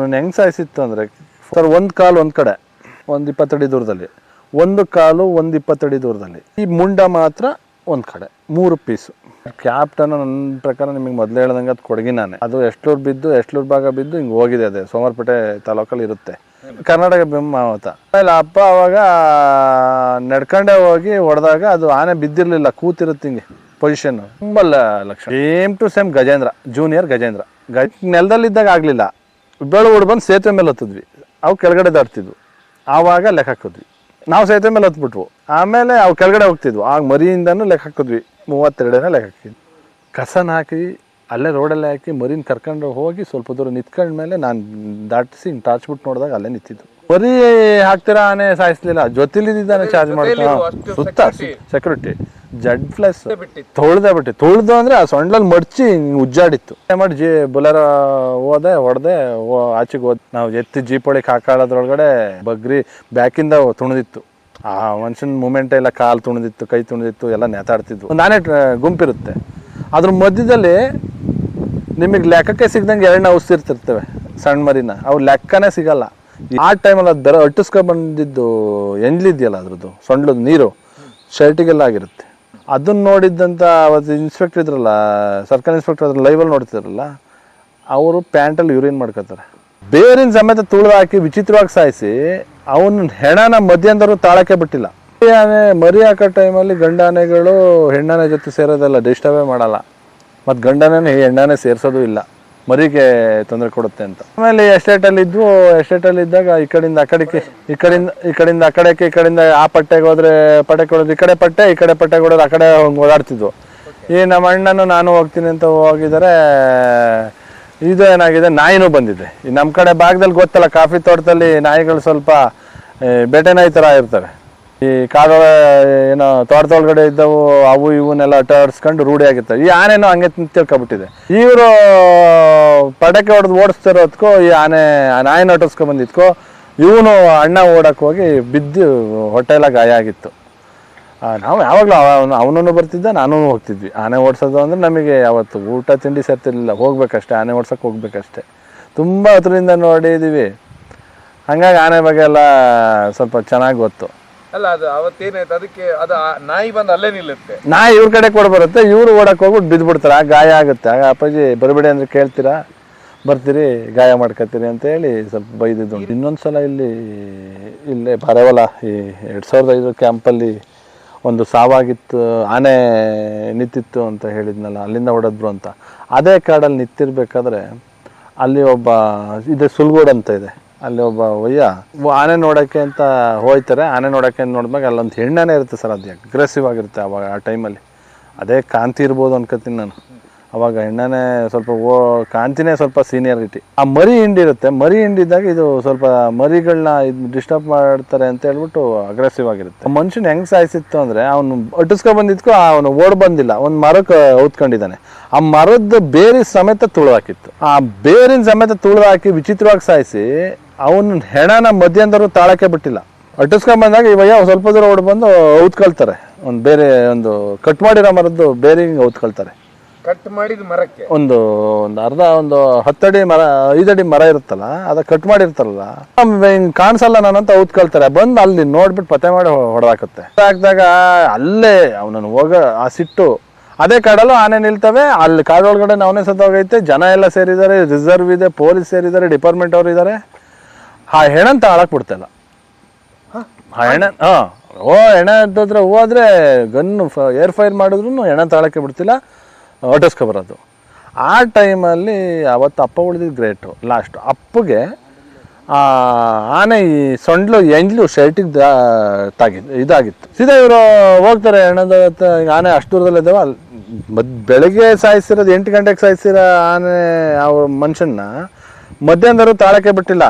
ಅವನನ್ನು ಹೆಂಗ್ ಸಾಯಿಸಿತ್ತು ಅಂದರೆ ಸರ್, ಒಂದು ಕಾಲು ಒಂದು ಕಡೆ, ಒಂದು ಇಪ್ಪತ್ತಡಿ ದೂರದಲ್ಲಿ, ಒಂದು ಕಾಲು ಒಂದು ಇಪ್ಪತ್ತಡಿ ದೂರದಲ್ಲಿ, ಈ ಮುಂಡ ಮಾತ್ರ ಒಂದು ಕಡೆ, ಮೂರು ಪೀಸು ಕ್ಯಾಪ್ಟನ್ ನನ್ನ ಪ್ರಕಾರ ನಿಮಗೆ ಮೊದಲು ಹೇಳ್ದಂಗೆ ಅದು ಕೊಡಗಿ ನಾನೇ. ಅದು ಎಷ್ಟೂರು ಬಿದ್ದು, ಎಷ್ಟೂರು ಭಾಗ ಬಿದ್ದು ಹಿಂಗೆ ಹೋಗಿದೆ ಅದೇ, ಸೋಮವಾರಪೇಟೆ ತಾಲೂಕಲ್ಲಿ ಇರುತ್ತೆ. ಕರ್ನಾಟಕ ಬೆಮ್ಮಾವತ ಆಮೇಲೆ ಅಪ್ಪ ಅವಾಗ ನಡ್ಕೊಂಡೇ ಹೋಗಿ ಹೊಡೆದಾಗ ಅದು ಆನೆ ಬಿದ್ದಿರಲಿಲ್ಲ, ಕೂತಿರುತ್ತೆ ಹಿಂಗೆ ಪೊಸಿಷನ್ ತುಂಬ ಲಕ್ಷಣ. Same to same Gajendra junior Gajendra. ಗಜ ನೆಲದಲ್ಲಿದ್ದಾಗ ಆಗಲಿಲ್ಲ. ಬೆಳು ಬಂದು ಸೇತುವೆ ಮೇಲೆ ಹತ್ತಿದ್ವಿ. ಅವು ಕೆಳಗಡೆ ದಾಟ್ತಿದ್ವು. ಆವಾಗ ಲೆಕ್ಕ ಹಾಕಿದ್ವಿ. ನಾವು ಸೇತುವೆ ಮೇಲೆ ಹತ್ಬಿಟ್ವು. ಆಮೇಲೆ ಅವು ಕೆಳಗಡೆ ಹೋಗ್ತಿದ್ವು. ಆಗ ಮರಿಯಿಂದನೂ ಲೆಕ್ಕ ಹಾಕಿದ್ವಿ. ಮೂವತ್ತೆರಡನೇ ಲೆಕ್ಕ ಹಾಕಿದ್ವಿ. ಕಸನ ಹಾಕಿ, ಅಲ್ಲೇ ರೋಡಲ್ಲೇ ಹಾಕಿ ಮರಿನ ಕರ್ಕೊಂಡು ಹೋಗಿ ಸ್ವಲ್ಪ ದೂರ ನಿಂತ್ಕೊಂಡ್ಮೇಲೆ ನಾನು ದಾಟಿಸಿ ಹಿಂಗೆ ಟಾಚ್ಬಿಟ್ಟು ನೋಡಿದಾಗ ಅಲ್ಲೇ ನಿಂತಿದ್ದು ಮರಿ ಹಾಕ್ತೀರಾ ಆನೆ ಸಾಯಿಸ್ಲಿಲ್ಲ. ಜೊತೆಲಿದ್ದಾನೆ ಚಾರ್ಜ್ ಮಾಡ್ತಾ ಸುತ್ತ ಸೆಕ್ಯೂರಿಟಿ ಜಡ್ ಪ್ಲಸ್ ತೊಳ್ದೆ ಬಿಟ್ಟು. ತೊಳ್ದು ಅಂದ್ರೆ ಆ ಸೊಂಡ್ಲಲ್ಲಿ ಮಡ್ಚಿ ಉಜ್ಜಾಡಿತ್ತು. ಮಾಡಿ ಜಿ ಬುಲರ ಹೋದೆ ಹೊಡೆದೆ ಆಚೆಗೆ ಹೋದ್. ನಾವು ಎತ್ತಿ ಜೀಪ್ ಒಳಗೆ ಹಾಕಾಳೋದ್ರೊಳಗಡೆ ಬಗ್ರಿ ಬ್ಯಾಕಿಂದ ತುಣಿದಿತ್ತು. ಆ ಮನುಷ್ಯನ ಮೂಮೆಂಟ್ ಎಲ್ಲ ಕಾಲು ತುಣಿದಿತ್ತು ಕೈ ತುಣಿದಿತ್ತು ಎಲ್ಲ ನೇತಾಡ್ತಿದ್ವು. ನಾನೇ ಗುಂಪಿರುತ್ತೆ. ಅದ್ರ ಮಧ್ಯದಲ್ಲಿ ನಿಮಗೆ ಲೆಕ್ಕಕ್ಕೆ ಸಿಗ್ದಂಗೆ ಎರಡನೇ ಔಷಧಿರ್ತಿರ್ತವೆ ಸಣ್ಣ ಮರಿನ. ಅವು ಲೆಕ್ಕನೇ ಸಿಗಲ್ಲ. ಆ ಟೈಮಲ್ಲಿ ದರ ಅಟ್ಟಿಸ್ಕೊ ಬಂದಿದ್ದು ಎಂಜ್ಲಿದೆಯಲ್ಲ ಅದ್ರದ್ದು ಸೊಂಡ್ಲದ ನೀರು, ಶರ್ಟಿಗೆಲ್ಲ ಆಗಿರುತ್ತೆ. ಅದನ್ನ ನೋಡಿದ್ದಂಥ ಅವತ್ತು ಇನ್ಸ್ಪೆಕ್ಟರ್ ಇದ್ರಲ್ಲ ಸರ್ಕಾರಿ ಇನ್ಸ್ಪೆಕ್ಟರ್ ಅದ್ರ ಲೈವಲ್ಲಿ ನೋಡ್ತಿದ್ರಲ್ಲ, ಅವರು ಪ್ಯಾಂಟಲ್ಲಿ ಯೂರಿನ್ ಮಾಡ್ಕೋತಾರೆ. ಬೇರಿನ ಸಮೇತ ತುಳಿದು ಹಾಕಿ ವಿಚಿತ್ರವಾಗಿ ಸಾಯಿಸಿ, ಅವನ ಹೆಣನ ಮಧ್ಯಂತರೂ ತಾಳಕ್ಕೆ ಬಿಟ್ಟಿಲ್ಲ. ಮರಿ ಮರಿ ಹಾಕೋ ಟೈಮಲ್ಲಿ ಗಂಡಾನೆಗಳು ಹೆಣ್ಣಾನೆ ಜೊತೆ ಸೇರೋದಲ್ಲ ಡಿಸ್ಟರ್ಬೇ ಮಾಡಲ್ಲ. ಮತ್ತು ಗಂಡನೇ ಹೆಣ್ಣಾನೆ ಸೇರಿಸೋದು ಇಲ್ಲ. ಮರಿಗೆ ತೊಂದರೆ ಕೊಡುತ್ತೆ ಅಂತ. ಆಮೇಲೆ ಎಸ್ಟೇಟಲ್ಲಿ ಇದ್ವು ಎಸ್ಟೇಟಲ್ಲಿ ಇದ್ದಾಗ ಈ ಕಡೆಯಿಂದ ಆ ಕಡೆಗೆ, ಈ ಕಡೆಯಿಂದ ಈ ಕಡೆಯಿಂದ ಆ ಕಡೆಗೆ, ಈ ಕಡೆಯಿಂದ ಆ ಪಟ್ಟೆಗೆ ಹೋದ್ರೆ ಪಟ್ಟೆ ಕೊಡೋದು ಈ ಕಡೆ ಪಟ್ಟೆ, ಈ ಕಡೆ ಪಟ್ಟೆ ಕೊಡೋದು ಆ ಕಡೆ ಹಂಗೆ ಓಡಾಡ್ತಿದ್ವು. ಈ ನಮ್ಮ ಅಣ್ಣನು ನಾನು ಹೋಗ್ತೀನಿ ಅಂತ ಹೋಗಿದರೆ ಇದು ಏನಾಗಿದೆ, ನಾಯಿನೂ ಬಂದಿದೆ. ಈ ನಮ್ಮ ಕಡೆ ಭಾಗದಲ್ಲಿ ಗೊತ್ತಲ್ಲ, ಕಾಫಿ ತೋಟದಲ್ಲಿ ನಾಯಿಗಳು ಸ್ವಲ್ಪ ಬೇಟೆ ನಾಯಿ ಥರ ಇರ್ತವೆ ಈ ಕಾಡೊಳ ಏನೋ ತೋಟದೊಳಗಡೆ ಇದ್ದವು, ಅವು ಇವನ್ನೆಲ್ಲ ಅಟಾಡ್ಸ್ಕೊಂಡು ರೂಢಿ ಆಗಿತ್ತು. ಈ ಆನೆನೂ ಹಂಗೆ ತಿಳ್ಕೊಬಿಟ್ಟಿದೆ ಇವರು ಪಟಾಕಿ ಹೊಡೆದು ಓಡಿಸ್ತಿರೋದ್ಕೋ, ಈ ಆನೆ ನಾಯಿನ ಅಟಿಸ್ಕೊಂಡ್ ಬಂದಿದ್ಕೋ, ಇವನು ಅಣ್ಣ ಓಡಕ್ಕೆ ಹೋಗಿ ಬಿದ್ದು ಹೊಟ್ಟೆಲ್ಲ ಗಾಯ ಆಗಿತ್ತು. ನಾವು ಯಾವಾಗಲೂ ಅವನು ಅವನನ್ನು ಬರ್ತಿದ್ದ ನಾನು ಹೋಗ್ತಿದ್ವಿ. ಆನೆ ಓಡಿಸೋದು ಅಂದರೆ ನಮಗೆ ಯಾವತ್ತು ಊಟ, ತಿಂಡಿ ಸೇರ್ತಿರ್ಲಿಲ್ಲ. ಹೋಗ್ಬೇಕಷ್ಟೇ, ಆನೆ ಓಡ್ಸೋಕೆ ಹೋಗ್ಬೇಕಷ್ಟೇ. ತುಂಬ ಹತ್ರದಿಂದ ನೋಡಿದ್ದೀವಿ ಹಂಗಾಗಿ ಆನೆ ಬಗ್ಗೆ ಎಲ್ಲ ಸ್ವಲ್ಪ ಚೆನ್ನಾಗಿ ಗೊತ್ತು. ಅಲ್ಲ, ಅದು ಅವತ್ತೇನಾಯ್ತು? ಅದಕ್ಕೆ ಅದು ನಾಯಿ ಬಂದು ಅಲ್ಲೇ ನಿಲ್ಲುತ್ತೆ. ನಾಯಿ ಇವ್ರ ಕಡೆ ಕೊಡ ಬರುತ್ತೆ, ಇವ್ರು ಓಡಕ್ಕೆ ಹೋಗ್ಬಿಟ್ಟು ಬಿದ್ದುಬಿಡ್ತಾರೆ ಆ ಗಾಯ ಆಗುತ್ತೆ. ಆಗ ಅಪ್ಪಾಜಿ, ಬರಬೇಡಿ ಅಂದ್ರೆ ಕೇಳ್ತೀರಾ? ಬರ್ತೀರಿ, ಗಾಯ ಮಾಡ್ಕೊತೀರಿ ಅಂತ ಹೇಳಿ ಸ್ವಲ್ಪ ಬೈದಿದ್ದು. ಇನ್ನೊಂದು ಸಲ ಇಲ್ಲಿ, ಇಲ್ಲೇ ಬರವಲ್ಲ, ಈ ಎರಡು ಸಾವಿರದ ಐದು ಕ್ಯಾಂಪಲ್ಲಿ ಒಂದು ಸಾವಾಗಿತ್ತು, ಆನೆ ನಿಂತಿತ್ತು ಅಂತ ಹೇಳಿದ್ನಲ್ಲ, ಅಲ್ಲಿಂದ ಹೊಡೆದ್ರು ಅಂತ. ಅದೇ ಕಾಡಲ್ಲಿ ನಿಂತಿರ್ಬೇಕಾದ್ರೆ ಅಲ್ಲಿ ಒಬ್ಬ, ಇದೆ ಸುಲ್ಗೋಡ್ ಅಂತ ಇದೆ. ಅಲ್ಲಿ ಒಬ್ಬ ಒಯ್ಯ ಆನೆ ನೋಡೋಕ್ಕೆ ಅಂತ ಹೋಯ್ತಾರೆ. ಆನೆ ನೋಡೋಕ್ಕೆ ಅಂತ ನೋಡಿದ್ಮೇಲೆ ಅಲ್ಲೊಂದು ಹೆಣ್ಣಾನೆ ಇರುತ್ತೆ ಸರ್, ಅದು ಅಗ್ರೆಸಿವ್ ಆಗಿರುತ್ತೆ ಅವಾಗ ಆ ಟೈಮಲ್ಲಿ ಅದೇ ಕಾಂತಿ ಇರ್ಬೋದು ಅನ್ಕೋತೀನಿ ನಾನು. ಅವಾಗ ಹೆಣ್ಣನೇ ಸ್ವಲ್ಪ ಓ, ಕಾಂತಿನೇ ಸ್ವಲ್ಪ ಸೀನಿಯರಿಟಿ ಆ ಮರಿ ಹಿಂಡಿರುತ್ತೆ ಮರಿ ಹಿಂಡಿದಾಗ ಇದು ಸ್ವಲ್ಪ ಮರಿಗಳನ್ನ ಇದು ಡಿಸ್ಟರ್ಬ್ ಮಾಡ್ತಾರೆ ಅಂತ ಹೇಳ್ಬಿಟ್ಟು ಅಗ್ರೆಸಿವ್ ಆಗಿರುತ್ತೆ. ಮನುಷ್ಯನ ಹೆಂಗ್ ಸಾಯಿಸಿತ್ತು ಅಂದ್ರೆ, ಅವನು ಅಟ್ಟಿಸ್ಕೊ ಬಂದಿದ್ಕೋ, ಅವನು ಓಡ್ ಬಂದಿಲ್ಲ. ಒಂದು ಮರಕ್ಕೆ ಔತ್ಕೊಂಡಿದ್ದಾನೆ. ಆ ಮರದ ಬೇರಿ ಸಮೇತ ತುಳು ಹಾಕಿತ್ತು. ಆ ಬೇರಿನ ಸಮೇತ ತುಳು ಹಾಕಿ ವಿಚಿತ್ರವಾಗಿ ಸಾಯಿಸಿ ಅವನ ಹೆಣನ ಮಧ್ಯಂತರೂ ತಾಳಕ್ಕೆ ಬಿಟ್ಟಿಲ್ಲ. ಅಟ್ಟಿಸ್ಕೊಂಡ್ ಬಂದಾಗ ಇವಯ್ಯ ಸ್ವಲ್ಪ ದೂರ ಓಡ್ ಬಂದು ಔತ್ಕೊಳ್ತಾರೆ. ಒಂದು ಬೇರೆ ಒಂದು ಕಟ್ ಮಾಡಿರೋ ಮರದ್ದು ಬೇರೆ ಹಿಂಗೆ ಔತ್ಕೊಳ್ತಾರೆ. ಕಟ್ ಮಾಡಿದ ಮರಕ್ಕೆ? ಒಂದು ಒಂದು ಅರ್ಧ ಒಂದು ಹತ್ತಡಿ ಮರ ಐದಡಿ ಮರ ಇರುತ್ತಲ್ಲ ಅದ ಕಟ್ ಮಾಡಿರ್ತಾರಲ್ಲ ಹಿಂಗ್ ಕಾಣಿಸಲ್ಲ ನಾನಂತ ಔತ್ಕೊಳ್ತಾರೆ. ಬಂದು ಅಲ್ಲಿ ನೋಡ್ಬಿಟ್ಟು ಪತ್ತೆ ಮಾಡಿ ಹೊಡೆದಾಕತ್ತೆ. ಹಾಕಿದಾಗ ಅಲ್ಲೇ ಅವನನ್ನು ಹೋಗ ಆ ಸಿಟ್ಟು ಅದೇ ಕಾಡಲ್ಲೂ ಆನೆ ನಿಲ್ತವೆ ಅಲ್ಲಿ ಕಾಡೊಳಗಡೆ ನಾವನೇ ಸತ್ತೋಗೈತೆ ಜನ ಎಲ್ಲ ಸೇರಿದ್ದಾರೆ ರಿಸರ್ವ್ ಇದೆ ಪೊಲೀಸ್ ಸೇರಿದ್ದಾರೆ ಡಿಪಾರ್ಟ್ಮೆಂಟ್ ಅವರು ಇದ್ದಾರೆ ಆ ಹೆಣಂತ ಆಳಕ್ ಬಿಡ್ತಲ್ಲ ಆ ಹೆಣ ಹಾ. ಓ ಹೆಣ ಹತ್ರ ಹೋದ್ರೆ ಗನ್ ಏರ್ ಫೈರ್ ಮಾಡಿದ್ರು ಹೆಣ ತಾಳಕ್ಕೆ ಬಿಡ್ತಿಲ್ಲ. ಹೊಟ್ಟಿಸ್ಕೊ ಬರೋದು ಆ ಟೈಮಲ್ಲಿ ಅವತ್ತು ಅಪ್ಪ ಉಳಿದಿದ್ದು ಗ್ರೇಟು ಲಾಸ್ಟ್ ಅಪ್ಪಗೆ ಆ ಆನೆ ಈ ಸೊಂಡ್ಲು ಎಂಡ್ಲು ಶರ್ಟಿಗೆ ತಾಗಿದ್ದು ಇದಾಗಿತ್ತು. ಸೀದಾ ಇವರು ಹೋಗ್ತಾರೆ ಹೆಣದ ಆನೆ ಅಷ್ಟು ದೂರದಲ್ಲಿದ್ದಾವ ಅಲ್ಲಿ ಮದ್ ಬೆಳಗ್ಗೆ ಸಾಯಿಸಿರೋದು ಎಂಟು ಗಂಟೆಗೆ ಸಾಯಿಸಿರೋ ಆನೆ ಅವ್ರ ಮನುಷ್ಯನ್ನ ಮಧ್ಯಾಹ್ನದವರು ತಾಳಕ್ಕೆ ಬಿಟ್ಟಿಲ್ಲ.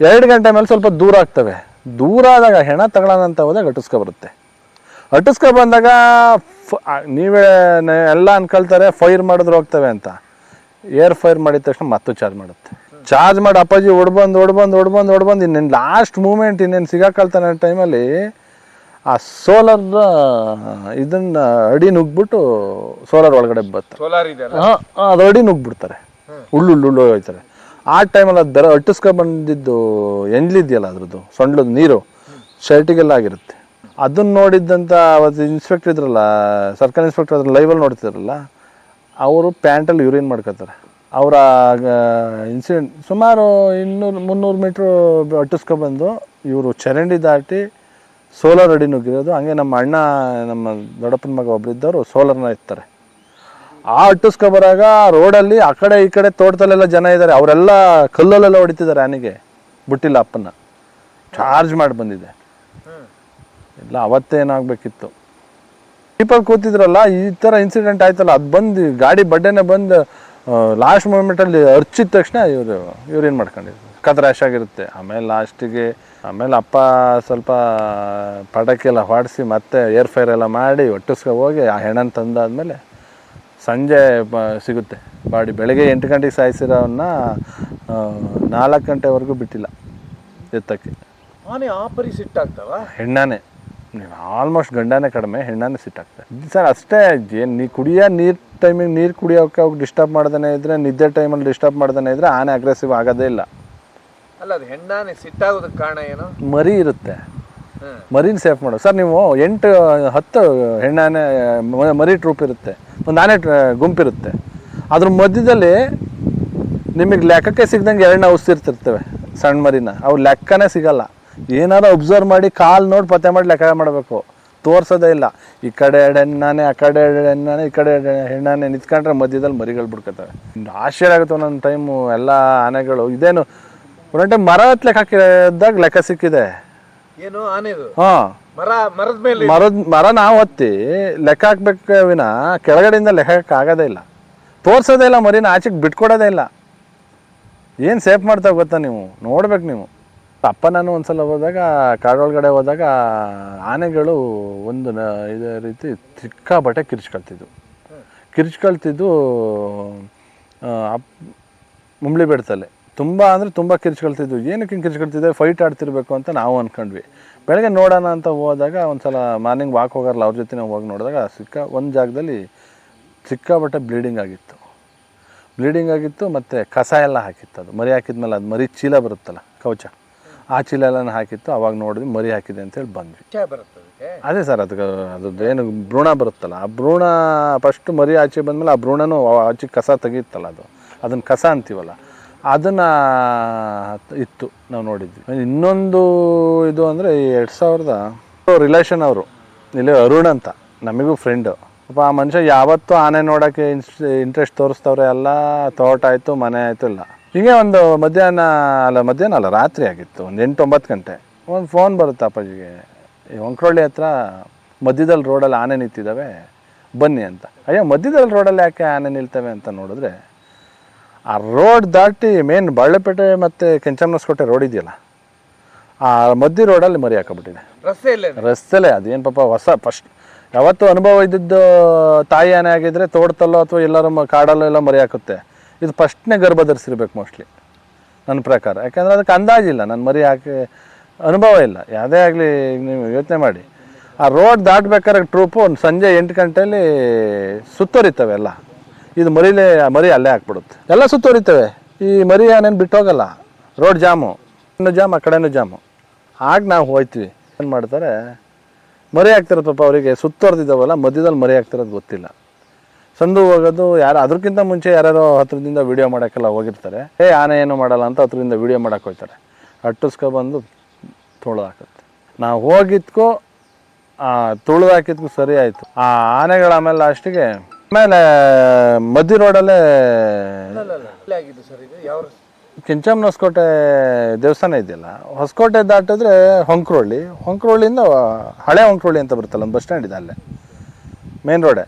ಎರಡು ಗಂಟೆ ಮೇಲೆ ಸ್ವಲ್ಪ ದೂರ ಆಗ್ತವೆ. ದೂರ ಆದಾಗ ಹೆಣ ತಗೊಳ್ಳೋಣ ಅಂತ ಹೋದಾಗ ಅಟಿಸ್ಕೊ ಬರುತ್ತೆ. ಅಟಿಸ್ಕೊ ಬಂದಾಗ ಫ- ನೀವೇ ಎಲ್ಲ ಅನ್ಕೊಳ್ತಾರೆ ಫೈರ್ ಮಾಡಿದ್ರೆ ಹೋಗ್ತವೆ ಅಂತ. ಏರ್ ಫೈರ್ ಮಾಡಿದ ತಕ್ಷಣ ಮತ್ತೆ ಚಾರ್ಜ್ ಮಾಡುತ್ತೆ. ಚಾರ್ಜ್ ಮಾಡಿ ಅಪ್ಪಾಜಿ ಹೊಡ್ಬಂದು ಹೊಡ್ಬಂದು ಹೊಡ್ಬಂದು ಹೊಡ್ಬಂದು ಇನ್ನೇನು ಲಾಸ್ಟ್ ಮೂಮೆಂಟ್ ಇನ್ನೇನು ಸಿಗಾಕಳ್ತಾನೆ ಟೈಮಲ್ಲಿ ಆ ಸೋಲಾರ್ ಇದನ್ನ ಅಡಿ ನುಗ್ಬಿಟ್ಟು ಸೋಲಾರ್ ಒಳಗಡೆ ಬರ್ತಾರೆ ಅದು ಅಡಿ ನುಗ್ಬಿಡ್ತಾರೆ ಉಳ್ಳು ಉಳ್ಳು ಉಳ್ಳು ಹೋಗ್ತಾರೆ ಆ ಟೈಮಲ್ಲಿ ಅದು ಬೆರ ಅಟ್ಟಿಸ್ಕೊಂಡು ಬಂದಿದ್ದು ಎಂಡ್ಲಿದೆಯಲ್ಲ ಅದರದ್ದು, ಸೊಂಡ್ಲದ ನೀರು, ಶರ್ಟಿಗೆಲ್ಲ ಆಗಿರುತ್ತೆ. ಅದನ್ನ ನೋಡಿದ್ದಂಥ ಅವತ್ತು ಇನ್ಸ್ಪೆಕ್ಟರ್ ಇದ್ರಲ್ಲ ಸರ್ಕಾರಿ ಇನ್ಸ್ಪೆಕ್ಟರ್ ಅದ್ರ ಲೈವಲ್ಲಿ ನೋಡ್ತಿದ್ರಲ್ಲ, ಅವರು ಪ್ಯಾಂಟಲ್ಲಿ ಯೂರಿನ್ ಮಾಡ್ಕೋತಾರೆ. ಅವರ ಇನ್ಸಿಡೆಂಟ್ ಸುಮಾರು ಇನ್ನೂರು, ಮುನ್ನೂರು ಮೀಟ್ರು ಅಟ್ಟಿಸ್ಕೊಬಂದು ಇವರು ಚರಂಡಿ ದಾಟಿ ಸೋಲಾರ್ ಅಡಿ ನುಗ್ಗಿರೋದು. ಹಂಗೆ ನಮ್ಮ ಅಣ್ಣ, ನಮ್ಮ ದೊಡ್ಡಪ್ಪನ ಮಗ ಒಬ್ಬರಿದ್ದವರು ಸೋಲಾರ್ನ ಎತ್ತಾರೆ. ಆ ಅಟ್ಟಿಸ್ಕೊ ಬರಾಗ ರೋಡಲ್ಲಿ ಆ ಕಡೆ ಈ ಕಡೆ ತೋಟದಲ್ಲೆಲ್ಲ ಜನ ಇದ್ದಾರೆ ಅವರೆಲ್ಲ ಕಲ್ಲಲ್ಲೆಲ್ಲ ಹೊಡಿತಿದ್ದಾರೆ ಆನೆಗೆ, ಬಿಟ್ಟಿಲ್ಲ ಅಪ್ಪನ ಚಾರ್ಜ್ ಮಾಡಿ ಬಂದಿದೆ. ಇಲ್ಲ ಅವತ್ತೇನಾಗಬೇಕಿತ್ತು ಜೀಪಲ್ಲಿ ಕೂತಿದ್ರಲ್ಲ, ಈ ಥರ ಇನ್ಸಿಡೆಂಟ್ ಆಯ್ತಲ್ಲ, ಅದು ಬಂದು ಗಾಡಿ ಬಡ್ಡೆನೆ ಬಂದು ಲಾಸ್ಟ್ ಮೂಮೆಂಟಲ್ಲಿ ಅರ್ಚಿದ ತಕ್ಷಣ ಇವರು, ಇವ್ರು ಏನು ಮಾಡ್ಕೊಂಡಿದ್ರು? ಕತ್ ರ್ಯಾಶ್ ಆಗಿರುತ್ತೆ. ಆಮೇಲೆ ಲಾಸ್ಟಿಗೆ ಆಮೇಲೆ ಅಪ್ಪ ಸ್ವಲ್ಪ ಪಟಾಕಿ ಎಲ್ಲ ಹೊಡಿಸಿ ಮತ್ತೆ ಏರ್ ಫೈರ್ ಎಲ್ಲ ಮಾಡಿ ಒಟ್ಟಿಸ್ಕೊ ಹೋಗಿ ಆ ಹೆಣನ ತಂದಾದ್ಮೇಲೆ ಸಂಜೆ ಬ ಸಿಗುತ್ತೆ. ಬಾಡಿ ಬೆಳಗ್ಗೆ ಎಂಟು ಗಂಟೆಗೆ ಸಾಯಿಸಿರೋವನ್ನ ನಾಲ್ಕು ಗಂಟೆವರೆಗೂ ಬಿಟ್ಟಿಲ್ಲ ಎತ್ತಕ್ಕೆ. ಆನೆ ಆ ಪರಿ ಸಿಟ್ಟಾಗ್ತಾವ ಹೆಣ್ಣಾನೆ. ನೀವು ಆಲ್ಮೋಸ್ಟ್ ಗಂಡನೇ ಕಡಿಮೆ ಹೆಣ್ಣಾನೆ ಸಿಟ್ಟಾಗ್ತದೆ ಸರ್ ಅಷ್ಟೇ ಏನು ನೀ ಕುಡಿಯೋ ನೀರು ಟೈಮಿಗೆ ನೀರು ಕುಡಿಯೋಕೆ ಅವ್ರಿಗೆ ಡಿಸ್ಟರ್ಬ್ ಮಾಡ್ದೇ ಇದ್ರೆ ನಿದ್ದೆ ಟೈಮಲ್ಲಿ ಡಿಸ್ಟರ್ಬ್ ಮಾಡ್ದೇ ಇದ್ರೆ ಆನೆ ಅಗ್ರೆಸಿವ್ ಆಗೋದೇ ಇಲ್ಲ. ಅಲ್ಲ ಅದು ಹೆಣ್ಣಾನೆ ಸಿಟ್ಟಾಗೋದಕ್ಕೆ ಕಾರಣ ಏನು? ಮರಿ ಇರುತ್ತೆ. ಮರಿನ ಸೇಫ್ ಮಾಡೋ. ಸರ್, ನೀವು ಎಂಟು, ಹತ್ತು ಹೆಣ್ಣಾನೆ ಮರಿ ಟ್ರೂಪ್ ಇರುತ್ತೆ. ಒಂದು ಆನೆ ಗುಂಪಿರುತ್ತೆ ಅದ್ರ ಮಧ್ಯದಲ್ಲಿ ನಿಮಗೆ ಲೆಕ್ಕಕ್ಕೆ ಸಿಗ್ದಂಗೆ ಎರಡನ್ನ ಔಷಧಿರ್ತಿರ್ತವೆ ಸಣ್ಣ ಮರಿನ. ಅವು ಲೆಕ್ಕನೇ ಸಿಗಲ್ಲ. ಏನಾರು ಅಬ್ಸರ್ವ್ ಮಾಡಿ ಕಾಲು ನೋಡಿ ಪತ್ತೆ ಮಾಡಿ ಲೆಕ್ಕ ಮಾಡಬೇಕು. ತೋರ್ಸೋದೇ ಇಲ್ಲ. ಈ ಕಡೆ ಎರಡು ಹೆಣ್ಣಾನೆ, ಆ ಕಡೆ ಎರಡು ಹೆಣ್ಣಾನೆ, ಈ ಕಡೆ ಎರಡು ಹೆಣ್ಣಾನೆ ನಿಂತ್ಕೊಂಡ್ರೆ ಮಧ್ಯದಲ್ಲಿ ಮರಿಗಳು ಬಿಡ್ಕೊತವೆ. ಆಶ್ಚರ್ಯ ಆಗುತ್ತೆ ಒಂದೊಂದು ಟೈಮು ಎಲ್ಲ ಆನೆಗಳು. ಇದೇನು, ಒಂದೊಂದು ಟೈಮ್ ಮರ ಹತ್ಲೆಕ್ಕೆ ಹಾಕಿದಾಗ ಲೆಕ್ಕ ಸಿಕ್ಕಿದೆ. ಏನು ಆನೆದು ಹಾಂ. ಮರ ಮರದ ಮೇಲೆ ಮರದ ಮರ ನಾವು ಹತ್ತಿ. ಲೆಕ್ಕ ಹಾಕ್ಬೇಕು ವಿನ ಕೆಳಗಡೆಯಿಂದ ಲೆಕ್ಕ ಆಗೋದೇ ಇಲ್ಲ. ತೋರ್ಸೋದೇ ಇಲ್ಲ ಮರಿನ ಆಚೆಗೆ ಬಿಟ್ಕೊಡೋದೇ ಇಲ್ಲ. ಏನು ಸೇಫ್ ಮಾಡ್ತಾವೆ ಗೊತ್ತಾ ನೀವು? ನೋಡ್ಬೇಕು ನೀವು. ಅಪ್ಪ ನಾನು ಒಂದ್ಸಲ ಹೋದಾಗ ಕಾಡೊಳಗಡೆ ಹೋದಾಗ ಆನೆಗಳು ಒಂದು ನ ಇದೇ ರೀತಿ ಸಿಕ್ಕಾಬಟ್ಟೆ ಕಿರ್ಚ್ಕೊಳ್ತಿದ್ವು. ಕಿರ್ಚ್ಕೊಳ್ತಿದ್ದು ಅಪ್ ಮುಂಬ್ಳಿ ಬೆಡ್ತಲ್ಲಿ. ತುಂಬ ಅಂದರೆ ತುಂಬ ಕಿರ್ಚ್ಕೊಳ್ತಿದ್ವು. ಏನಕ್ಕೆ ಹಿಂಗೆ ಕಿರ್ಚ್ಕೊಳ್ತಿದ್ದೆ? ಫೈಟ್ ಆಡ್ತಿರ್ಬೇಕು ಅಂತ ನಾವು ಅಂದ್ಕೊಂಡ್ವಿ ಬೆಳಗ್ಗೆ ನೋಡೋಣ ಅಂತ ಹೋದಾಗ ಒಂದು ಸಲ ಮಾರ್ನಿಂಗ್ ವಾಕ್ ಹೋಗಾರಲ್ಲ ಅವ್ರ ಜೊತೆ ನಾವು ಹೋಗಿ ನೋಡಿದಾಗ ಸಿಕ್ಕ ಒಂದು ಜಾಗದಲ್ಲಿ ಸಿಕ್ಕಾಬಟ್ಟೆ ಬ್ಲೀಡಿಂಗ್ ಆಗಿತ್ತು. ಬ್ಲೀಡಿಂಗ್ ಆಗಿತ್ತು ಮತ್ತು ಕಸ ಎಲ್ಲ ಹಾಕಿತ್ತು ಅದು. ಮರಿ ಹಾಕಿದ್ಮೇಲೆ ಅದು ಮರಿ ಚೀಲ ಬರುತ್ತಲ್ಲ ಕವಚ. ಆ ಚೀಲ ಎಲ್ಲ ಹಾಕಿತ್ತು. ಅವಾಗ ನೋಡಿದ್ವಿ ಮರಿ ಹಾಕಿದೆ ಅಂತೇಳಿ ಬಂದ್ವಿ. ಅದೇ ಸರ್ ಅದಕ್ಕೆ ಅದ್ರದ್ದು ಏನು ಭ್ರೂಣ ಬರುತ್ತಲ್ಲ ಆ ಭ್ರೂಣ ಫಸ್ಟ್ ಮರಿ ಆಚೆ ಬಂದಮೇಲೆ ಆ ಭ್ರೂಣನೂ ಆಚೆ ಕಸ ತೆಗೆಯುತ್ತಲ್ಲ ಅದು. ಅದನ್ನು ಕಸ ಅಂತೀವಲ್ಲ. ಅದನ್ನು ಇತ್ತು ನಾವು ನೋಡಿದ್ವಿ. ಇನ್ನೊಂದು ಇದು ಅಂದರೆ ಎರಡು ಸಾವಿರದ ರಿಲೇಷನ್ ಅವರು, ಇಲ್ಲಿ ಅರುಣ್ ಅಂತ, ನಮಗೂ ಫ್ರೆಂಡು ಪಾಪ ಆ ಮನುಷ್ಯ ಯಾವತ್ತೂ ಆನೆ ನೋಡೋಕ್ಕೆ ಇಂಟ್ರೆಸ್ಟ್ ತೋರಿಸ್ತವ್ರೆ ಎಲ್ಲ ತೋಟ ಆಯಿತು, ಮನೆ ಆಯಿತು ಇಲ್ಲ. ಹೀಗೆ ಒಂದು ಮಧ್ಯಾಹ್ನ, ಅಲ್ಲ ಮಧ್ಯಾಹ್ನ ಅಲ್ಲ, ರಾತ್ರಿ ಆಗಿತ್ತು, ಒಂದು ಎಂಟು ಒಂಬತ್ತು ಗಂಟೆ. ಒಂದು ಫೋನ್ ಬರುತ್ತೆ ಅಪ್ಪಾಜಿಗೆ ಈ ಹತ್ರ ಮಧ್ಯದಲ್ಲಿ ರೋಡಲ್ಲಿ ಆನೆ ನಿಂತಿದ್ದಾವೆ, ಬನ್ನಿ ಅಂತ. ಅಯ್ಯೋ, ಮಧ್ಯದಲ್ಲಿ ರೋಡಲ್ಲಿ ಯಾಕೆ ಆನೆ ನಿಲ್ತವೆ ಅಂತ ನೋಡಿದ್ರೆ ಆ ರೋಡ್ ದಾಟಿ ಮೇನ್ ಬಳ್ಳೆಪೇಟೆ ಮತ್ತು ಕೆಂಚಮ್ಮನಸ್ಕೋಟೆ ರೋಡ್ ಇದೆಯಲ್ಲ ಆ ಮಧ್ಯ ರೋಡಲ್ಲಿ ಮರಿ ಹಾಕಬಿಟ್ಟಿದೆ. ರಸ್ತೆ ಇಲ್ಲೇ ರಸ್ತೆಲೇ ಅದೇನು ಪಾಪ ಹೊಸ ಫಸ್ಟ್ ಯಾವತ್ತು ಅನುಭವ ಇದ್ದಿದ್ದು ತಾಯಿ ಆನೆ ಆಗಿದ್ರೆ ತೋಟದಲ್ಲೋ ಅಥವಾ ಎಲ್ಲರೂ ಕಾಡಲ್ಲೋ ಎಲ್ಲ ಮರಿ ಹಾಕುತ್ತೆ. ಇದು ಫಸ್ಟ್ನೇ ಗರ್ಭ ಧರಿಸಿರ್ಬೇಕು ಮೋಸ್ಟ್ಲಿ ನನ್ನ ಪ್ರಕಾರ. ಯಾಕಂದ್ರೆ ಅದಕ್ಕೆ ಅಂದಾಜಿಲ್ಲ ನನ್ನ ಮರಿ ಹಾಕಿ ಅನುಭವ ಇಲ್ಲ. ಯಾವುದೇ ಆಗಲಿ ನೀವು ಯೋಚನೆ ಮಾಡಿ. ಆ ರೋಡ್ ದಾಟಬೇಕಾದ್ರೆ ಟ್ರೂಪು ಒಂದು ಸಂಜೆ ಎಂಟು ಗಂಟೆಯಲ್ಲಿ ಸುತ್ತೋರಿತವೆ ಎಲ್ಲ. ಇದು ಮರಿಲೇ, ಮರಿ ಅಲ್ಲೇ ಹಾಕ್ಬಿಡುತ್ತೆ. ಎಲ್ಲ ಸುತ್ತೋರಿತವೆ ಈ ಮರಿ ಆನೇನು ಬಿಟ್ಟೋಗಲ್ಲ. Road jam. ಇನ್ನು ಜಾಮ್, ಆ ಕಡೆನೂ ಜಾಮು. ಆಗ ನಾವು ಹೋಯ್ತೀವಿ. ಏನು ಮಾಡ್ತಾರೆ? ಮರಿ ಹಾಕ್ತಿರೋದು ಪಾಪ ಅವರಿಗೆ ಸುತ್ತೋರ್ದಿದ್ದಾವಲ್ಲ ಮಧ್ಯದಲ್ಲಿ ಮರಿ ಹಾಕ್ತಿರೋದು ಗೊತ್ತಿಲ್ಲ. ಸಂದು ಹೋಗೋದು ಯಾರು ಅದಕ್ಕಿಂತ ಮುಂಚೆ ಯಾರ್ಯಾರೋ ಹತ್ರದಿಂದ ವೀಡಿಯೋ ಮಾಡೋಕ್ಕೆಲ್ಲ ಹೋಗಿರ್ತಾರೆ. ಏ, ಆನೆ ಏನು ಮಾಡಲ್ಲ ಅಂತ ಹತ್ರದಿಂದ ವೀಡಿಯೋ ಮಾಡಕ್ಕೆ ಹೋಗ್ತಾರೆ ಅಟ್ಟಿಸ್ಕೊಬಂದು ತುಳು ಹಾಕುತ್ತೆ. ನಾವು ಹೋಗಿದ್ಕೋ ತುಳಿದು ಹಾಕಿದ್ಕೂ ಸರಿ ಆಯಿತು. ಆ ಆನೆಗಳ ಆಮೇಲೆ ಲಾಸ್ಟಿಗೆ ಆಮೇಲೆ ಮದ್ದಿ ರೋಡಲ್ಲೇ ಆಗಿದ್ದು ಸರ್ ಇದು ಯಾವ ರಸ್ತೆ? ಕೆಂಚಮ್ಮನ ಹೊಸಕೋಟೆ ದೇವಸ್ಥಾನ ಇದೆಯಲ್ಲ ಹೊಸಕೋಟೆ ದಾಟಿದ್ರೆ ಹೊಂಕ್ರೋಳಿ ಹೊಂಕ್ರೋಳಿಯಿಂದ ಹಳೆ ಹೊಂಕ್ರೋಳಿ ಅಂತ ಬರುತ್ತಲ್ಲ ಒಂದು ಬಸ್ ಸ್ಟ್ಯಾಂಡ್ ಇದೆ ಅಲ್ಲೇ ಮೇನ್ ರೋಡೆ.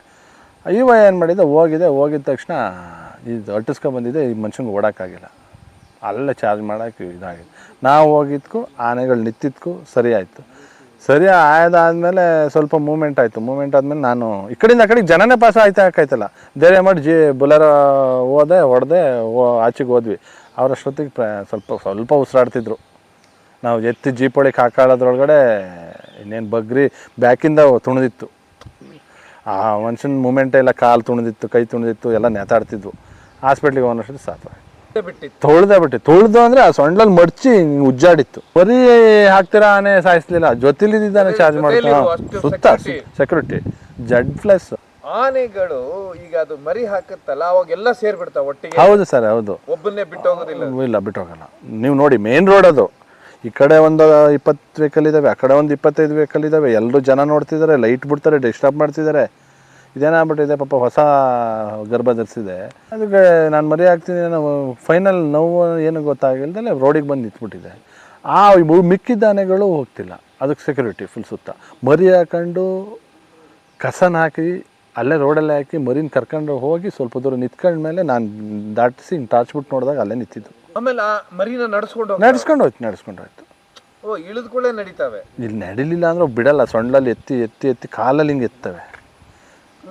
ಇವ ಏನು ಮಾಡಿದೆ ಹೋಗಿದೆ ಹೋಗಿದ ತಕ್ಷಣ ಇದು ಅಟ್ಟಿಸ್ಕೊಂಬಂದಿದೆ ಈ ಮನುಷ್ಯಂಗೆ ಓಡೋಕ್ಕಾಗಿಲ್ಲ ಅಲ್ಲೇ ಚಾರ್ಜ್ ಮಾಡೋಕ್ಕೆ ಇದಾಗಿದೆ. ನಾವು ಹೋಗಿದ್ಕು ಆನೆಗಳು ನಿಂತಿದ್ಕು ಸರಿ ಆಯಿತು. ಸರಿ ಆದಾದ್ಮೇಲೆ ಸ್ವಲ್ಪ ಮೂಮೆಂಟ್ ಆಯಿತು. ಮೂಮೆಂಟ್ ಆದಮೇಲೆ ನಾನು ಈ ಕಡೆಯಿಂದ ಆ ಕಡೆಗೆ ಜನನೇ ಪಾಸ್ ಆಯ್ತಾ ಆಕಾಯ್ತಲ್ಲ ಧೈರ್ಯ ಮಾಡಿ ಜಿ, ಬುಲರ ಹೋದೆ, ಹೊಡೆದೆ ಆಚೆಗೆ ಹೋದ್ವಿ. ಅವರಷ್ಟೊತ್ತಿಗೆ ಪ್ರ, ಸ್ವಲ್ಪ ಸ್ವಲ್ಪ ಉಸಿರಾಡ್ತಿದ್ರು. ನಾವು ಎತ್ತಿ ಜೀಪ್ ಒಳಗೆ ಇನ್ನೇನು ಬಗ್ರಿ ಬ್ಯಾಕಿಂದ ತುಣಿದಿತ್ತು. ಆ ಮನುಷ್ಯನ ಮೂಮೆಂಟೇ ಇಲ್ಲ ಕಾಲು ತುಣಿದಿತ್ತು, ಕೈ ತುಣಿದಿತ್ತು, ಎಲ್ಲ ನೇತಾಡ್ತಿದ್ವು. ಹಾಸ್ಪಿಟ್ಲಿಗೆ ಹೋಗೋಷ್ಟೊತ್ತಿಗೆ ಸಾಕು. ಬಿಟ್ಟಿತ್ತು ಬಿಟ್ಟಿ ಬಿಟ್ಟು ತೊಳ್ದು ಅಂದ್ರೆ ಆ ಸೊಂಡ್ಲಲ್ಲಿ ಮಡ್ಚಿ ಉಜ್ಜಾಡಿತ್ತು. ಬರೀ ಹಾಕ್ತೀರಾ ಆನೆ ಸಾಯಿಸ್ಲಿಲ್ಲ. ಜೊತೆಲಿದ್ದಾನೆ ಚಾರ್ಜ್ ಮಾಡ್ತಾ ಅಷ್ಟು ಸುತ್ತ security. ಸೆಕ್ಯೂರಿಟಿ ಜಡ್ ಪ್ಲಸ್ ಆನೆಗಳು ಈಗ ಅದು ಮರಿ ಹಾಕುತ್ತಲ್ಲ ಅವಾಗೆಲ್ಲ ಸೇರ್ಬಿಡ್ತಾವ ಒಟ್ಟಿಗೆ? ಹೌದು ಸರ್ ಹೌದು. ಒಬ್ಬನ್ನೇ ಬಿಟ್ಟು ಹೋಗೋದಿಲ್ಲ. ಇಲ್ಲ ಬಿಟ್ಟು ಹೋಗಲ್ಲ. ನೀವು ನೋಡಿ ಮೇನ್ ರೋಡ್ ಅದು. ಈ ಕಡೆ ಒಂದು ಇಪ್ಪತ್ತು ವೆಹಿಕಲ್ ಇದಾವೆ ಆ ಕಡೆ ಒಂದು ಇಪ್ಪತ್ತೈದು ವೆಹಿಕಲ್ ಇದಾವೆ. ಎಲ್ಲರೂ ಜನ ನೋಡ್ತಿದ್ದಾರೆ ಲೈಟ್ ಬಿಡ್ತಾರೆ ಡಿಸ್ಟರ್ಬ್ ಮಾಡ್ತಿದ್ದಾರೆ. ಇದೇನಾಗ್ಬಿಟ್ಟಿದೆ ಪಾಪ ಹೊಸ ಗರ್ಭ ಧರಿಸಿದೆ. ಅದಕ್ಕೆ ನಾನು ಮರಿ ಹಾಕ್ತೀನಿ ಏನೋ ಫೈನಲ್ ನೋವು ಏನು ಗೊತ್ತಾಗಿಲ್ದಲೆ ರೋಡಿಗೆ ಬಂದು ನಿಂತ್ಬಿಟ್ಟಿದೆ. ಆ ಮಿಕ್ಕಿದ್ದ ಆನೆಗಳು ಹೋಗ್ತಿಲ್ಲ. ಅದಕ್ಕೆ ಸೆಕ್ಯೂರಿಟಿ ಫುಲ್ ಸುತ್ತ. ಮರಿ ಹಾಕೊಂಡು ಕಸನ ಹಾಕಿ ಅಲ್ಲೇ ರೋಡಲ್ಲೇ ಹಾಕಿ ಮರಿನ ಕರ್ಕೊಂಡು ಹೋಗಿ ಸ್ವಲ್ಪ ದೂರ ನಿಂತ್ಕೊಂಡ್ಮೇಲೆ ನಾನು ದಾಟಿಸಿ ಹಿಂಗೆ ತಾಚ್ಬಿಟ್ಟು ನೋಡಿದಾಗ ಅಲ್ಲೇ ನಿಂತಿದ್ದು. ಆಮೇಲೆ ಆ ಮರಿನ ನಡೆಸ್ಕೊಂಡು ನಡೆಸ್ಕೊಂಡು ನಡ್ಸ್ಕೊಂಡು ಹೋಯ್ತು ನಡ್ಸ್ಕೊಂಡು ಹೋಯ್ತು. ಓ ಇಳಿದ್ಕೊಳ್ಳೆ ನಡೀತಾವೆ. ಇಲ್ಲಿ ನಡಿಲಿಲ್ಲ ಅಂದ್ರೆ ಬಿಡಲ್ಲ ಸೊಂಡಲ್ಲಿ ಎತ್ತಿ ಎತ್ತಿ ಎತ್ತಿ ಕಾಲಲ್ಲಿ ಹಿಂಗೆ ಎತ್ತವೆ.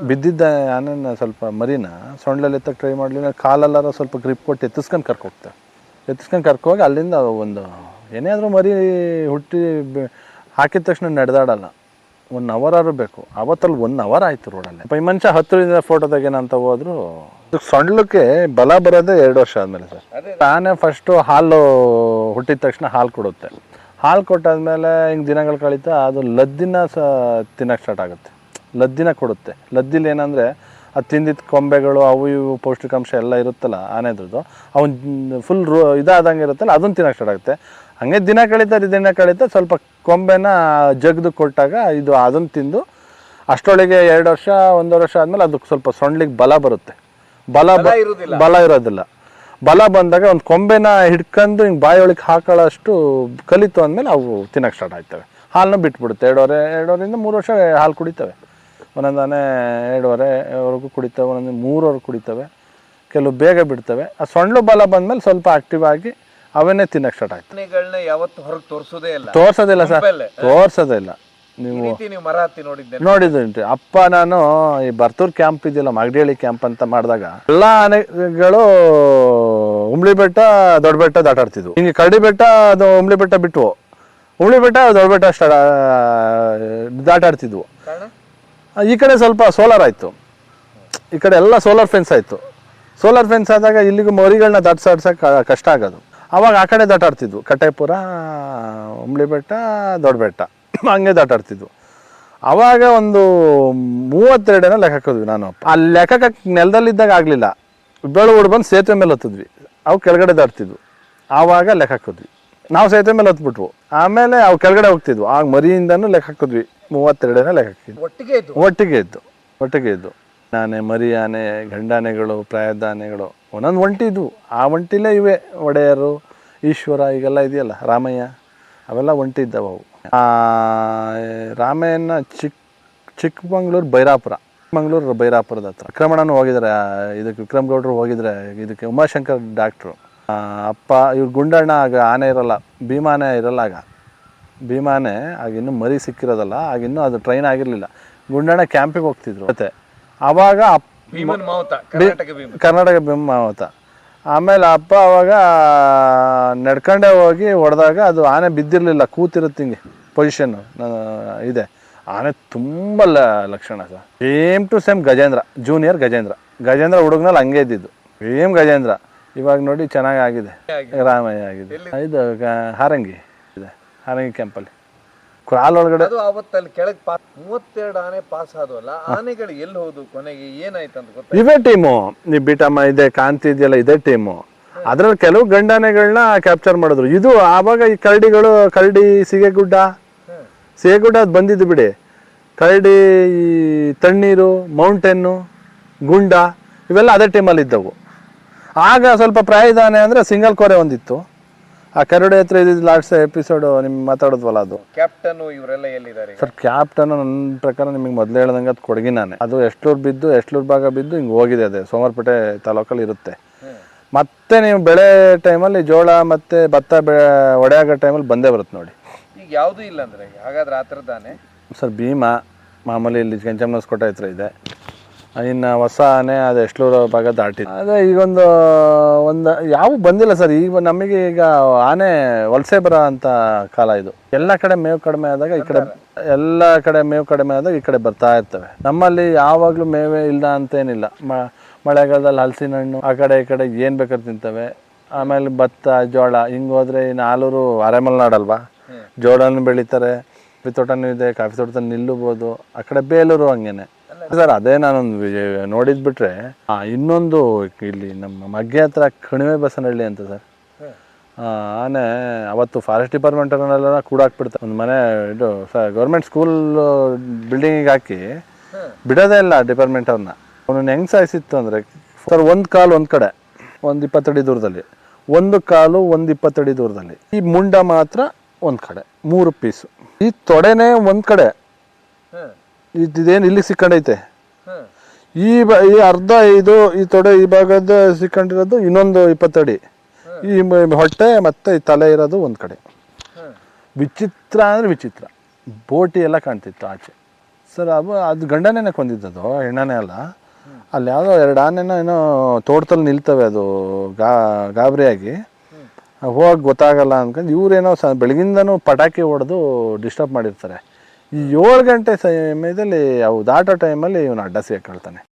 ಬಿದ್ದಿದ್ದ ಆನೆನ ಸ್ವಲ್ಪ ಮರಿನ ಸೊಂಡಲ್ಲಿ ಎತ್ತಕ್ಕೆ ಟ್ರೈ ಮಾಡಲಿಲ್ಲ ಕಾಲಲ್ಲಾರ ಸ್ವಲ್ಪ ಗ್ರಿಪ್ ಕೊಟ್ಟು ಎತ್ತಿಸ್ಕೊಂಡು ಕರ್ಕೋಗ್ತೆ ಎತ್ತಿಸ್ಕೊಂಡು ಕರ್ಕೋಗಿ ಅಲ್ಲಿಂದ ಒಂದು ಏನೇ ಆದರೂ ಮರಿ ಹುಟ್ಟಿ ಹಾಕಿದ ತಕ್ಷಣ ನಡೆದಾಡಲ್ಲ. ಒನ್ ಅವರಾರು ಬೇಕು. ಅವತ್ತಲ್ಲಿ ಒನ್ ಅವರ್ ಆಯಿತು ರೋಡಲ್ಲಿ ಈ ಮನುಷ್ಯ ಹತ್ತಿರದಿಂದ ಫೋಟೋ ತೆಗೇನಂತ ಹೋದ್ರು. ಸೊಂಡ್ಲಕ್ಕೆ ಬಲ ಬರೋದೇ ಎರಡು ವರ್ಷ ಆದಮೇಲೆ ಸರ್. ತಾನೇ ಫಸ್ಟು ಹಾಲು ಹುಟ್ಟಿದ ತಕ್ಷಣ ಹಾಲು ಕೊಡುತ್ತೆ. ಹಾಲು ಕೊಟ್ಟಾದ್ಮೇಲೆ ಹಿಂಗೆ ದಿನಗಳು ಕಳೀತಾ ಅದು ಲದ್ದಿನ ಸ ತಿನ್ನಕ್ಕೆ ಸ್ಟಾರ್ಟ್ ಆಗುತ್ತೆ. ಲದ್ದಿನ ಕೊಡುತ್ತೆ. ಲದ್ದಿಲಿ ಏನಂದರೆ ಅದು ತಿಂದಿದ್ದ ಕೊಂಬೆಗಳು ಅವು ಇವು ಪೌಷ್ಟಿಕಾಂಶ ಎಲ್ಲ ಇರುತ್ತಲ್ಲ ಆನೆದ್ರದ್ದು ಅವನು ಫುಲ್ ರೋ ಇದಾದಂಗೆ ಇರುತ್ತಲ್ಲ ಅದನ್ನು ತಿನ್ನೋಕೆ ಸ್ಟಾರ್ಟ್ ಆಗುತ್ತೆ. ಹಂಗೆ ದಿನ ಕಳೀತಾ ದಿನ ಕಳೀತಾ ಸ್ವಲ್ಪ ಕೊಂಬೆನ ಜಗ್ದು ಕೊಟ್ಟಾಗ ಇದು ಅದನ್ನು ತಿಂದು ಅಷ್ಟೊಳಗೆ ಎರಡು ವರ್ಷ ಒಂದು ವರ್ಷ ಆದಮೇಲೆ ಅದಕ್ಕೆ ಸ್ವಲ್ಪ ಸೊಂಡ್ಲಿಗೆ ಬಲ ಬರುತ್ತೆ. ಬಲ ಬಲ ಇರೋದಿಲ್ಲ. ಬಲ ಬಂದಾಗ ಒಂದು ಕೊಂಬೆನ ಹಿಡ್ಕೊಂಡು ಹಿಂಗೆ ಬಾಯೊಳಗೆ ಹಾಕೊಳ್ಳೋಷ್ಟು ಕಲಿತು ಅಂದಮೇಲೆ ಅವು ತಿನ್ನೋಕೆ ಸ್ಟಾರ್ಟ್ ಆಗ್ತವೆ. ಹಾಲನ್ನ ಬಿಟ್ಬಿಡುತ್ತೆ. ಎರಡೂವರೆ ಎರಡೂವರೆಯಿಂದ ಮೂರು ವರ್ಷ ಹಾಲು ಕುಡಿತವೆ. ಒಂದೊಂದು ಆನೆ ಎರಡೂವರೆವರೆಗೂ ಕುಡಿತವೆ ಒಂದೊಂದು ಮೂರವರೆಗೂ ಕುಡಿತವೆ. ಕೆಲವು ಬೇಗ ಬಿಡ್ತವೆ. ಆ ಸೊಂಡ್ಲು ಬಲ ಬಂದಮೇಲೆ ಸ್ವಲ್ಪ ಆಕ್ಟಿವ್ ಆಗಿ ಅವನ್ನೇ ತಿನ್ನಕ್ಕೆ ಸ್ಟಾರ್ಟ್ ಆಯ್ತು. ಆನೆಗಳನ್ನ ಯಾವತ್ತು ಹೊರಗೆ ತೋರಿಸೋದೇ ಇಲ್ಲ. ತೋರ್ಸೋದಿಲ್ಲ ಸರ್. ತೋರ್ಸೋದೇ ಇಲ್ಲ. ನೀವು ಮರ ಹತ್ತಿ ನೋಡಿದ್ದೆ ನೋಡಿದ್ದುಂಟು ಅಪ್ಪ ನಾನು ಈ ಬರ್ತೂರ್ ಕ್ಯಾಂಪ್ ಇದೆಯಲ್ಲ ಮಗಡಿಹಳ್ಳಿ ಕ್ಯಾಂಪ್ ಅಂತ ಮಾಡಿದಾಗ ಎಲ್ಲ ಆನೆಗಳು ಉಮ್ಳಿ ಬೆಟ್ಟ ದೊಡ್ಡ ಬೆಟ್ಟ ದಾಟಾಡ್ತಿದ್ವು ಹಿಂಗೆ ಕರಡಿ ಬೆಟ್ಟ ಅದು ಉಮ್ಳಿ ಬೆಟ್ಟ ಬಿಟ್ವು. ಉಮ್ಳಿ ಬೆಟ್ಟ ದೊಡ್ಡ ಬೆಟ್ಟ ಸ್ಟಾರ್ಟ್ ದಾಟಾಡ್ತಿದ್ವು ಈ ಕಡೆ ಸ್ವಲ್ಪ ಸೋಲಾರ್ ಆಯಿತು. ಈ ಕಡೆ ಎಲ್ಲ ಸೋಲಾರ್ ಫೆನ್ಸ್ ಆಯಿತು. ಸೋಲಾರ್ ಫೆನ್ಸ್ ಆದಾಗ ಇಲ್ಲಿಗೂ ಮರಿಗಳನ್ನ ದಾಟ್ಸಾಡ್ಸಕ್ಕೆ ಕಷ್ಟ ಆಗೋದು. ಅವಾಗ ಆ ಕಡೆ ದಾಟಾಡ್ತಿದ್ವು ಕಟ್ಟೆಪುರ ಉಂಬಳಿ ಬೆಟ್ಟ ದೊಡ್ಡ ಬೆಟ್ಟ ಹಂಗೆ ದಾಟಾಡ್ತಿದ್ವು ಅವಾಗ ಒಂದು ಮೂವತ್ತೆರಡನ ಲೆಕ್ಕ ಹಾಕಿದ್ವಿ ನಾನು ಆ ಲೆಕ್ಕಕ್ಕೆ ನೆಲದಲ್ಲಿದ್ದಾಗ ಆಗಲಿಲ್ಲ. ಬೆಳು ಹುಡ್ ಬಂದು ಸೇತುವೆ ಮೇಲೆ ಹತ್ತಿದ್ವಿ. ಅವು ಕೆಳಗಡೆ ದಾಟ್ತಿದ್ವು. ಆವಾಗ ಲೆಕ್ಕ ಹಾಕಿದ್ವಿ. ನಾವು ಸೇತುವೆ ಮೇಲೆ ಹತ್ಬಿಟ್ವು. ಆಮೇಲೆ ಅವು ಕೆಳಗಡೆ ಹೋಗ್ತಿದ್ವು. ಆಗ ಮರಿಯಿಂದನೂ ಲೆಕ್ಕ ಹಾಕಿದ್ವಿ. ಮೂವತ್ತೆರಡನೇ ಲೆಕ್ಕ ಹಾಕಿದ್ವಿ. ಒಟ್ಟಿಗೆ ಇದ್ದು ಒಟ್ಟಿಗೆ ಇದ್ದು ಒಟ್ಟಿಗೆ ಇದ್ದು ಆನೆ ಮರಿ ಆನೆ ಗಂಡಾನೆಗಳು ಪ್ರಾಯದ ಆನೆಗಳು ಒಂದೊಂದು ಒಂಟಿ ಇದ್ವು ಆ ಒಂಟಿಲೇ ಇವೆ ಒಡೆಯರು ಈಶ್ವರ ಈಗೆಲ್ಲ ಇದೆಯಲ್ಲ ರಾಮಯ್ಯ ಅವೆಲ್ಲ ಒಂಟಿ ಇದ್ದಾವೆ ಅವು. ಆ, ರಾಮಯ್ಯನ ಚಿಕ್ಕ ಚಿಕ್ಕಮಂಗ್ಳೂರು ಬೈರಾಪುರ. ಚಿಕ್ಕಮಂಗ್ಳೂರು ಬೈರಾಪುರದ ಹತ್ರ. ಆಕ್ರಮಣನೂ ಹೋಗಿದ್ದಾರೆ. ಆ, ಇದಕ್ಕೆ ವಿಕ್ರಮ್ ಗೌಡ್ರು ಹೋಗಿದ್ರೆ ಇದಕ್ಕೆ ಉಮಾಶಂಕರ್ ಡಾಕ್ಟ್ರು. ಅಪ್ಪ ಇವ್ರು ಗುಂಡಣ್ಣ ಆಗ ಆನೆ ಇರಲ್ಲ ಭೀಮಾನೆ ಇರಲ್ಲ ಆಗ. ಭೀಮಾನೆ ಆಗ ಇನ್ನೂ ಮರಿ ಸಿಕ್ಕಿರೋದಲ್ಲ ಆಗ ಇನ್ನೂ ಅದು ಟ್ರೈನ್ ಆಗಿರಲಿಲ್ಲ. ಗುಂಡಣ್ಣ ಕ್ಯಾಂಪಿಗೆ ಹೋಗ್ತಿದ್ರು. ಮತ್ತೆ ಆವಾಗ ಕರ್ನಾಟಕ ಭೀಮ. ಮಾವತ. ಆಮೇಲೆ ಅಪ್ಪ ಅವಾಗ ನಡ್ಕೊಂಡೇ ಹೋಗಿ ಹೊಡೆದಾಗ ಅದು ಆನೆ ಬಿದ್ದಿರಲಿಲ್ಲ ಕೂತಿರುತ್ತೆ ಹಿಂಗೆ ಪೊಸಿಷನ್ ಇದೆ. ಆನೆ ತುಂಬ ಲ ಲಕ್ಷಣ sir. Same to same Gajendra junior Gajendra. Gajendra ಹುಡುಗನಲ್ಲಿ ಹಂಗೆ ಇದ್ದಿದ್ದು. ಸೇಮ್ ಗಜೇಂದ್ರ. ಇವಾಗ ನೋಡಿ ಚೆನ್ನಾಗಿ ಆಗಿದೆ. ರಾಮಯ್ಯ ಆಗಿದೆ. ಇದು ಹಾರಂಗಿ ಇದೆ. ಹಾರಂಗಿ ಕ್ಯಾಂಪಲ್ಲಿ ಕ್ರಾಲ್ ಒಳಗಡೆ ಅದು ಅವತ್ತಲ್ಲಿ ಕೆಳಗೆ ಪಾಸ್ ಮೂವತ್ತೆರಡು ಆನೆ ಪಾಸ್ ಆದವಲ್ಲ ಆನೆಗಳು ಎಲ್ಲಿ ಹೋದು? ಕೊನೆಗೆ ಏನಾಯ್ತು ಅಂತ ಗೊತ್ತಾ ಇವೇ ಟೀಮು. ನೀವು ಬಿಟಮ್ಮ ಇದೆ ಕಾಂತಿ ಇದೆಯಲ್ಲ ಇದೇ ಟೀಮು. ಅದ್ರಲ್ಲಿ ಕೆಲವು ಗಂಡಾನೆಗಳನ್ನ ಕ್ಯಾಪ್ಚರ್ ಮಾಡಿದ್ರು. ಇದು ಆವಾಗ ಈ ಕರಡಿಗಳು ಕರಡಿ ಸಿಗೆಗುಡ್ಡ ಸಿಗೆಗುಡ್ಡ ಅದು ಬಂದಿದ್ದು ಬಿಡಿ. ಕರಡಿ ಈ ತಣ್ಣೀರು ಮೌಂಟೇನು ಗುಂಡ ಇವೆಲ್ಲ ಅದೇ ಟೀಮಲ್ಲಿ ಇದ್ದವು. ಆಗ ಸ್ವಲ್ಪ ಪ್ರಾಯದಾನೆ ಅಂದ್ರೆ ಸಿಂಗಲ್ ಕೋರೆ ಒಂದಿತ್ತು. ಆ ಕರುಡೆ ಹತ್ರ ಇದ್ದಿದ್ದು ಲಾಸ್ಟ್ ಎಪಿಸೋಡು ನಿಮ್ಗೆ ಮಾತಾಡೋದ್ವಲ್ಲ ಅದು. ಕ್ಯಾಪ್ಟನ್ ಇವರೆಲ್ಲ ಎಲ್ಲಿದ್ದಾರೆ? ಸರ್ ಕ್ಯಾಪ್ಟನ್ ನನ್ನ ಪ್ರಕಾರ ನಿಮಗೆ ಮೊದಲೇ ಹೇಳ್ದಂಗೆ ಅದು ಕೊಡಗಿನಾನೆ ಅದು ಎಷ್ಟೂರು ಬಿದ್ದು ಎಷ್ಟೂರು ಭಾಗ ಬಿದ್ದು ಹಿಂಗೆ ಹೋಗಿದೆ ಅದೇ. ಸೋಮವಾರಪೇಟೆ ತಾಲೂಕಲ್ಲಿ ಇರುತ್ತೆ. ಮತ್ತೆ ನೀವು ಬೆಳೆ ಟೈಮಲ್ಲಿ ಜೋಳ ಮತ್ತೆ ಭತ್ತ ಬೆ ಒಡೆಯಾಗೋ ಟೈಮಲ್ಲಿ ಬಂದೇ ಬರುತ್ತೆ ನೋಡಿ. ಈಗ ಯಾವುದೂ ಇಲ್ಲ ಅಂದ್ರೆ ಹಾಗಾದ್ರೆ ಆ ಥರದ್ದು ಆನೆ ಸರ್ ಭೀಮಾ ಮಾಮೂಲಿ ಇಲ್ಲಿ ಕೆಂಚಮ್ಮನಸ್ಕೋಟೆ ಹತ್ರ ಇದೆ. ಇನ್ನು ಹೊಸ ಆನೆ ಅದು ಎಷ್ಟೂರು ಭಾಗ ದಾಟಿದೆ. ಅದೇ ಈಗೊಂದು ಒಂದು ಯಾವ ಬಂದಿಲ್ಲ ಸರ್. ಈಗ ನಮಗೆ ಈಗ ಆನೆ ವಲಸೆ ಬರೋ ಅಂತ ಕಾಲ ಇದು. ಎಲ್ಲ ಕಡೆ ಮೇವು ಕಡಿಮೆ ಆದಾಗ ಈ ಕಡೆ ಎಲ್ಲ ಕಡೆ ಮೇವು ಕಡಿಮೆ ಆದಾಗ ಈ ಕಡೆ ಬರ್ತಾ ಇರ್ತವೆ. ನಮ್ಮಲ್ಲಿ ಯಾವಾಗಲೂ ಮೇವೇ ಇಲ್ಲ ಅಂತೇನಿಲ್ಲ. ಮ ಮಳೆಗಾಲದಲ್ಲಿ ಹಲಸಿನ ಹಣ್ಣು ಆ ಕಡೆ ಈ ಕಡೆ ಏನು ಬೇಕಾದ್ರೆ ತಿಂತವೆ. ಆಮೇಲೆ ಭತ್ತ ಜೋಳ ಹಿಂಗೆ ಹೋದರೆ ಇನ್ನು ಆಲೂರು ಅರೆಮಲ್ನಾಡಲ್ವಾ? ಜೋಳನೂ ಬೆಳೀತಾರೆ ಕಾಫಿ ತೋಟನೂ ಇದೆ ಕಾಫಿ ತೋಟದಲ್ಲಿ ನಿಲ್ಲಬೋದು. ಆ ಕಡೆ ಬೇಲೂರು ಹಂಗೇನೆ. ಸರ್ ಅದೇ ನಾನೊಂದು ನೋಡಿದ್ ಬಿಟ್ರೆ ಆ, ಇನ್ನೊಂದು ಇಲ್ಲಿ ನಮ್ಮ ಮಗ್ಗೆ ಹತ್ರ ಕಣಿವೆ ಬಸನಹಳ್ಳಿ ಅಂತ ಸರ್. ಆ, ಆನೆ ಅವತ್ತು ಫಾರೆಸ್ಟ್ ಡಿಪಾರ್ಟ್ಮೆಂಟ್ ಅವರನ್ನೆಲ್ಲ ಕೂಡ ಹಾಕ್ಬಿಡ್ತಾರೆ ಒಂದು ಮನೆ ಇದು ಗೌರ್ಮೆಂಟ್ ಸ್ಕೂಲ್ ಬಿಲ್ಡಿಂಗಿಗೆ ಹಾಕಿ ಬಿಡೋದೇ ಇಲ್ಲ ಡಿಪಾರ್ಟ್ಮೆಂಟ್ ಅವ್ರನ್ನ. ಅವನನ್ನ ಹೆಂಗ್ ಸಾಯಿಸಿತ್ತು ಅಂದ್ರೆ ಸರ್ ಒಂದು ಕಾಲು ಒಂದು ಕಡೆ ಒಂದು ಇಪ್ಪತ್ತಡಿ ದೂರದಲ್ಲಿ ಒಂದು ಕಾಲು ಒಂದು ಇಪ್ಪತ್ತಡಿ ದೂರದಲ್ಲಿ ಈ ಮುಂಡ ಮಾತ್ರ ಒಂದು ಕಡೆ ಮೂರು ಪೀಸು ಈ ತೊಡೆನೇ ಒಂದು ಕಡೆ. ಇದೇನು ಇಲ್ಲಿ ಸಿಕ್ಕಂಡೈತೆ? ಈ ಬ ಈ ಅರ್ಧ ಇದು ಈ ತೊಡೆ ಈ ಭಾಗದ ಸಿಕ್ಕಂಡಿರೋದು ಇನ್ನೊಂದು ಇಪ್ಪತ್ತಡಿ. ಈ ಹೊಟ್ಟೆ ಮತ್ತೆ ಈ ತಲೆ ಇರೋದು ಒಂದು ಕಡೆ. ವಿಚಿತ್ರ ಅಂದರೆ ವಿಚಿತ್ರ. ಬೋಟಿ ಎಲ್ಲ ಕಾಣ್ತಿತ್ತು ಆಚೆ. ಸರ್ ಅದು ಅದು ಗಂಡನೇ ಕೊಂದಿದ್ದದು ಹೆಣ್ಣನೇ ಅಲ್ಲ. ಅಲ್ಲಿ ಯಾವುದೋ ಎರಡು ಆನೆನ ಏನೋ ತೋಟದಲ್ಲಿ ನಿಲ್ತವೆ ಅದು ಗಾ ಗಾಬರಿಯಾಗಿ. ಹೋಗಿ ಗೊತ್ತಾಗಲ್ಲ ಅಂದ್ಕೊಂಡು ಇವರೇನೋ ಸ ಬೆಳಗಿಂದನೂ ಪಟಾಕಿ ಹೊಡೆದು ಡಿಸ್ಟರ್ಬ್ ಮಾಡಿರ್ತಾರೆ. ಏಳು ಗಂಟೆ ಸಮಯದಲ್ಲಿ ಅವು ದಾಟೋ ಟೈಮಲ್ಲಿ ಇವನು ಅಡ್ಡ ಸಿಕ್ಕೊಳ್ತಾನೆ